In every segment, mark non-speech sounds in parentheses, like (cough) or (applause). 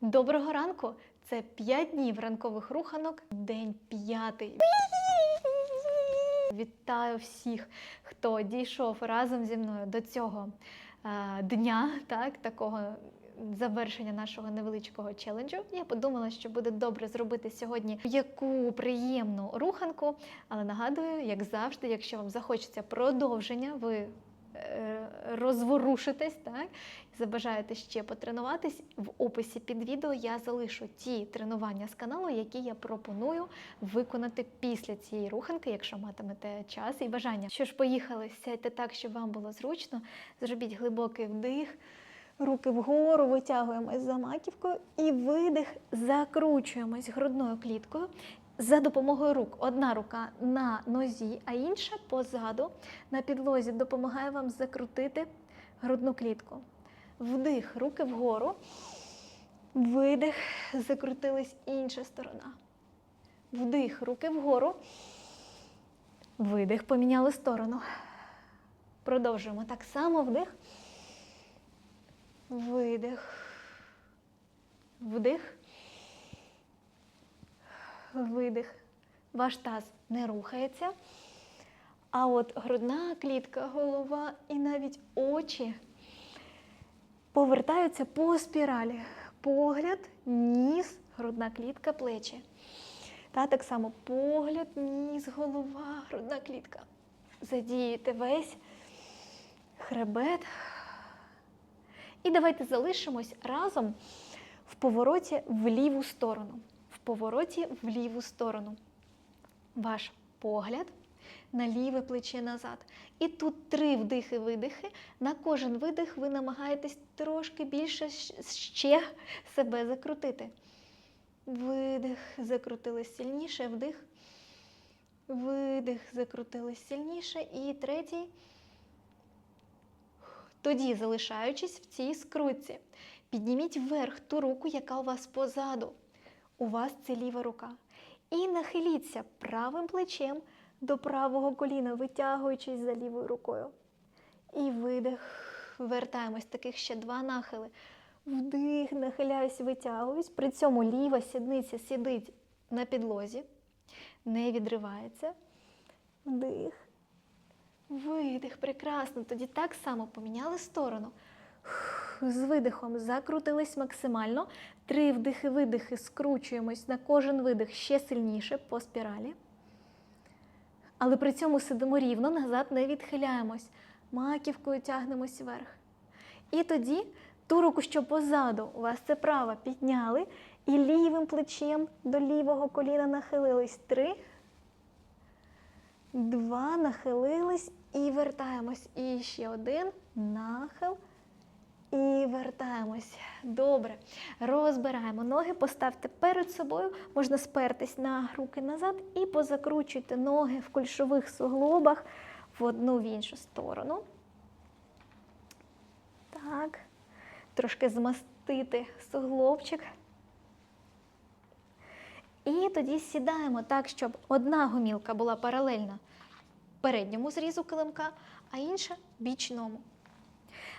Доброго ранку! Це 5 днів ранкових руханок, день п'ятий. Вітаю всіх, хто дійшов разом зі мною до цього е, дня, так, такого завершення нашого невеличкого челенджу. Я подумала, що буде добре зробити сьогодні яку приємну руханку. Але нагадую, як завжди, якщо вам захочеться продовження, ви розворушитесь, так, забажаєте ще потренуватись, в описі під відео я залишу ті тренування з каналу, які я пропоную виконати після цієї руханки, якщо матимете час і бажання. Що ж, поїхали, сядьте так, щоб вам було зручно. Зробіть глибокий вдих, руки вгору, витягуємось за маківкою і видих, закручуємось грудною кліткою. За допомогою рук. Одна рука на нозі, а інша позаду. На підлозі допомагає вам закрутити грудну клітку. Вдих, руки вгору, видих, закрутилась інша сторона. Вдих, руки вгору, видих, поміняли сторону. Продовжуємо. Так само вдих, видих, вдих видих. Ваш таз не рухається. А от грудна клітка, голова і навіть очі повертаються по спіралі. Погляд, ніс, грудна клітка, плечі. Та так само погляд, ніс, голова, грудна клітка. Задієте весь хребет. І давайте залишимось разом в повороті в ліву сторону повороті в ліву сторону. Ваш погляд на ліве плече назад. І тут три вдихи-видихи. На кожен видих ви намагаєтесь трошки більше ще себе закрутити. Видих, закрутили сильніше, вдих. Видих, закрутили сильніше. І третій. Тоді, залишаючись в цій скрутці, підніміть вверх ту руку, яка у вас позаду у вас це ліва рука. І нахиліться правим плечем до правого коліна, витягуючись за лівою рукою. І видих. Вертаємось таких ще два нахили. Вдих, нахиляюсь, витягуюсь. При цьому ліва сідниця сидить на підлозі, не відривається. Вдих. Видих. Прекрасно. Тоді так само поміняли сторону з видихом закрутились максимально. Три вдихи-видихи, скручуємось на кожен видих ще сильніше по спіралі. Але при цьому сидимо рівно, назад не відхиляємось. Маківкою тягнемось вверх. І тоді ту руку, що позаду, у вас це права, підняли. І лівим плечем до лівого коліна нахилились. Три. Два, нахилились і вертаємось. І ще один нахил. І вертаємось. Добре. Розбираємо ноги, поставте перед собою, можна спертись на руки назад і позакручуйте ноги в кульшових суглобах в одну в іншу сторону. Так. Трошки змастити суглобчик. І тоді сідаємо так, щоб одна гомілка була паралельна передньому зрізу килимка, а інша бічному.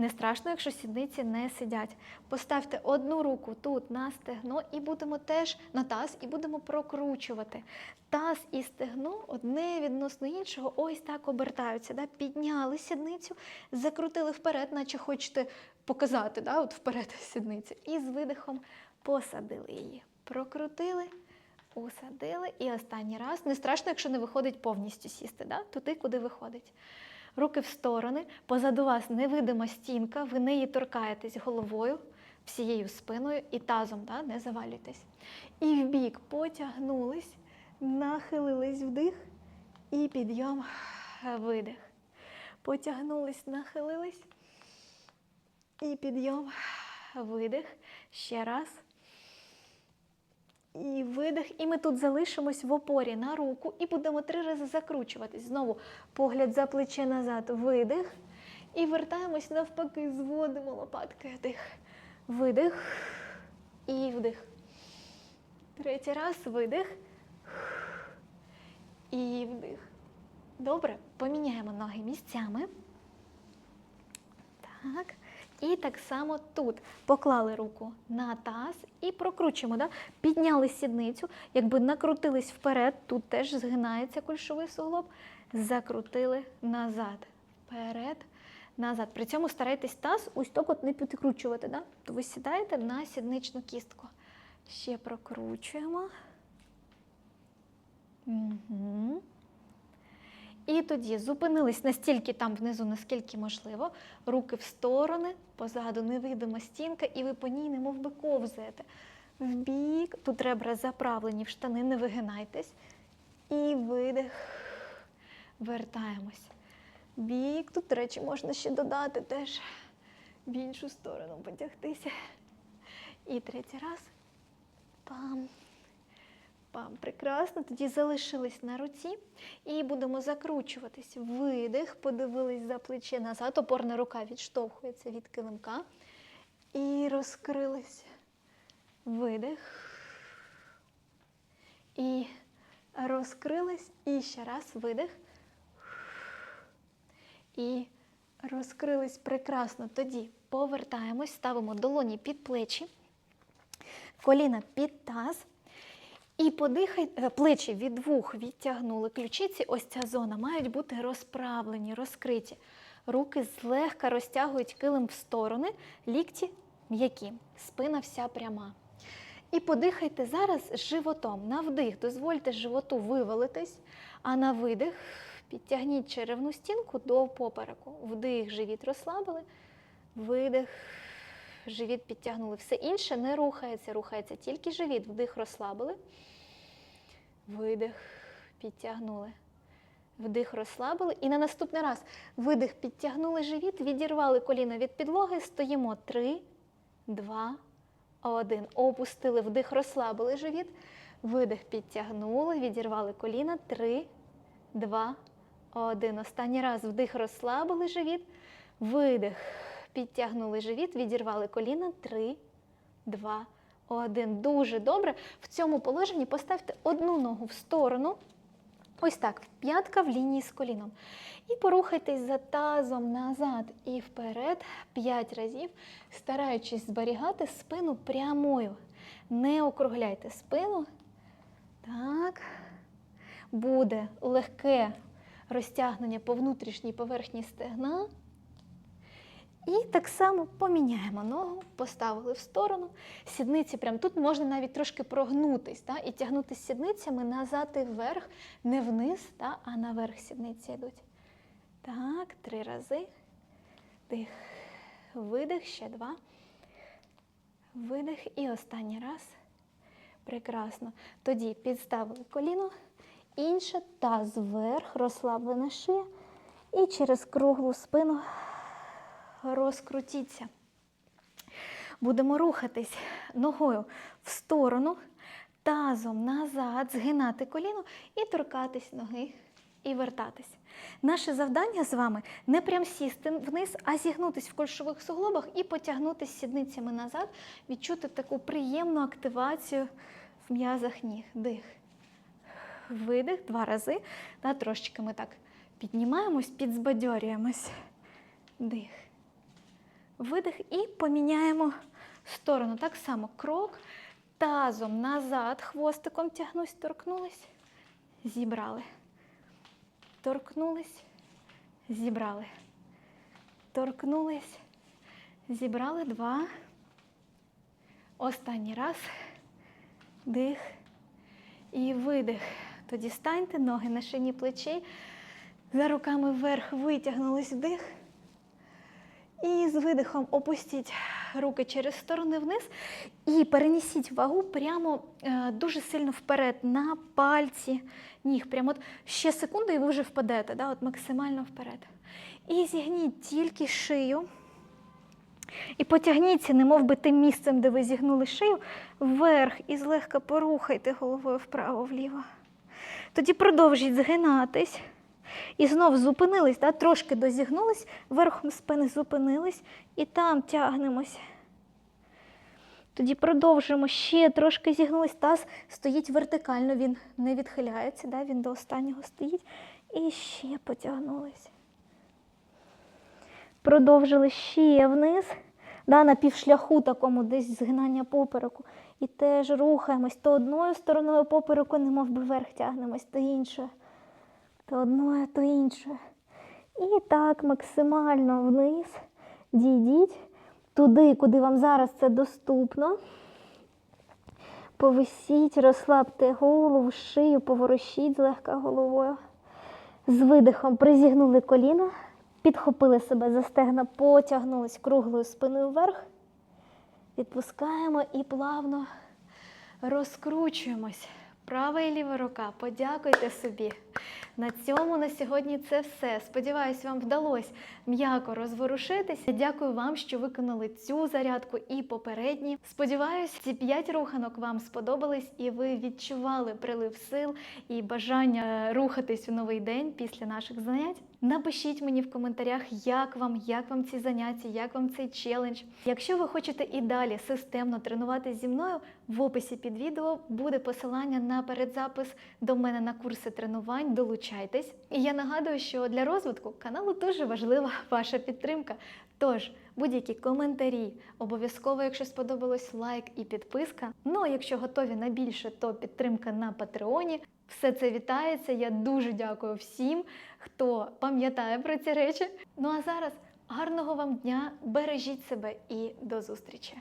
Не страшно, якщо сідниці не сидять. Поставте одну руку тут на стегно і будемо теж на таз, і будемо прокручувати. Таз і стегно одне відносно іншого, ось так обертаються. Да? Підняли сідницю, закрутили вперед, наче хочете показати, да? от вперед (laughs) сідницю. І з видихом посадили її. Прокрутили. Усадили і останній раз. Не страшно, якщо не виходить повністю сісти, да? туди, куди виходить руки в сторони, позаду вас невидима стінка, ви неї торкаєтесь головою, всією спиною і тазом, да? не завалюйтесь. І в бік потягнулись, нахилились вдих і підйом, видих. Потягнулись, нахилились. І підйом, видих. Ще раз. І видих. І ми тут залишимось в опорі на руку і будемо три рази закручуватись. Знову погляд за плече назад, видих. І вертаємось навпаки, зводимо лопатки. Вдих. Видих. І вдих. Третій раз видих. І вдих. Добре, поміняємо ноги місцями. Так. І так само тут поклали руку на таз і прокручуємо. Да? Підняли сідницю, якби накрутились вперед, тут теж згинається кульшовий суглоб, закрутили назад. Вперед, назад. При цьому старайтесь таз ось так от не підкручувати. Да? То ви сідаєте на сідничну кістку. Ще прокручуємо. Угу. І тоді зупинились настільки там внизу, наскільки можливо, руки в сторони, позаду невидима стінка, і ви по ній немов би ковзаєте. В бік, тут ребра заправлені в штани, не вигинайтесь. І видих. Вертаємось. Бік, тут, до речі, можна ще додати теж в іншу сторону потягтися. І третій раз. Пам. Пам, прекрасно. Тоді залишились на руці і будемо закручуватись. Видих, подивились за плече назад. Опорна рука відштовхується від килимка. І розкрились. Видих. І розкрились. І ще раз видих. І розкрились прекрасно. Тоді повертаємось, ставимо долоні під плечі, коліна під таз. І подихай, е, плечі від вух відтягнули ключиці. Ось ця зона мають бути розправлені, розкриті. Руки злегка розтягують килим в сторони, лікті м'які, спина вся пряма. І подихайте зараз животом. На вдих дозвольте животу вивалитись, а на видих підтягніть черевну стінку до попереку. Вдих, живіт розслабили, видих, живіт підтягнули. Все інше не рухається, рухається тільки живіт. Вдих розслабили. Видих, підтягнули. Вдих розслабили. І на наступний раз видих, підтягнули живіт, відірвали коліна від підлоги. Стоїмо. Три, два, один. Опустили вдих, розслабили живіт. Видих, підтягнули, відірвали коліна. Три, два, один. Останній раз вдих, розслабили живіт. Видих, підтягнули живіт, відірвали коліна. Три, два, один. Дуже добре. В цьому положенні поставте одну ногу в сторону. Ось так, п'ятка в лінії з коліном. І порухайтесь за тазом назад і вперед п'ять разів, стараючись зберігати спину прямою. Не округляйте спину. Так. Буде легке розтягнення по внутрішній поверхні стегна. І так само поміняємо ногу, поставили в сторону. Сідниці прямо тут можна навіть трошки прогнутись та, і тягнути сідницями назад і вверх, не вниз, та, а наверх сідниці йдуть. Так, три рази. Дих, видих, ще два. Видих і останній раз. Прекрасно. Тоді підставили коліно, інше таз вверх, розслаблена шия. І через круглу спину розкрутіться. Будемо рухатись ногою в сторону, тазом назад, згинати коліно і торкатись ноги і вертатись. Наше завдання з вами не прям сісти вниз, а зігнутись в кольшових суглобах і потягнутися сідницями назад, відчути таку приємну активацію в м'язах ніг. Дих. Видих два рази. Та, трошечки ми так піднімаємось, підзбадьорюємось. Дих. Видих і поміняємо сторону. Так само крок, тазом назад, хвостиком тягнусь, торкнулись, зібрали. Торкнулись, зібрали. Торкнулись, зібрали два. Останній раз. Дих і видих. Тоді станьте, ноги на шині плечей. За руками вверх витягнулись вдих. І з видихом опустіть руки через сторони вниз і перенесіть вагу прямо е, дуже сильно вперед на пальці ніг. Прямо от ще секунду, і ви вже впадете, да? от максимально вперед. І зігніть тільки шию. І потягніться, немов би тим місцем, де ви зігнули шию, вверх і злегка порухайте головою вправо-вліво. Тоді продовжіть згинатись. І знов зупинились, да? трошки дозігнулись, верхом спини зупинились і там тягнемось. Тоді продовжуємо ще трошки зігнулись. Таз стоїть вертикально, він не відхиляється, да? він до останнього стоїть. І ще потягнулись. Продовжили ще вниз. да, на півшляху такому десь згинання попереку. І теж рухаємось то одною стороною попереку, немов би вверх тягнемось, то іншою. То одною, то іншою. І так максимально вниз дійдіть туди, куди вам зараз це доступно. Повисіть, розслабте голову, шию, поворушіть злегка головою. З видихом призігнули коліна, підхопили себе за стегна, потягнулись круглою спиною вверх. Відпускаємо і плавно Розкручуємось. Права і ліва рука. Подякуйте собі. На цьому на сьогодні це все. Сподіваюсь, вам вдалося м'яко розворушитися. Дякую вам, що виконали цю зарядку і попередні. Сподіваюсь, ці п'ять руханок вам сподобались і ви відчували прилив сил і бажання рухатись у новий день після наших занять. Напишіть мені в коментарях, як вам, як вам ці заняття, як вам цей челендж. Якщо ви хочете і далі системно тренуватися зі мною, в описі під відео буде посилання на передзапис до мене на курси тренувань. Долучайтесь. І я нагадую, що для розвитку каналу дуже важлива (laughs) ваша підтримка. Тож, будь-які коментарі, обов'язково, якщо сподобалось, лайк і підписка. Ну а якщо готові на більше, то підтримка на Патреоні. Все це вітається. Я дуже дякую всім, хто пам'ятає про ці речі. Ну а зараз гарного вам дня, бережіть себе і до зустрічі!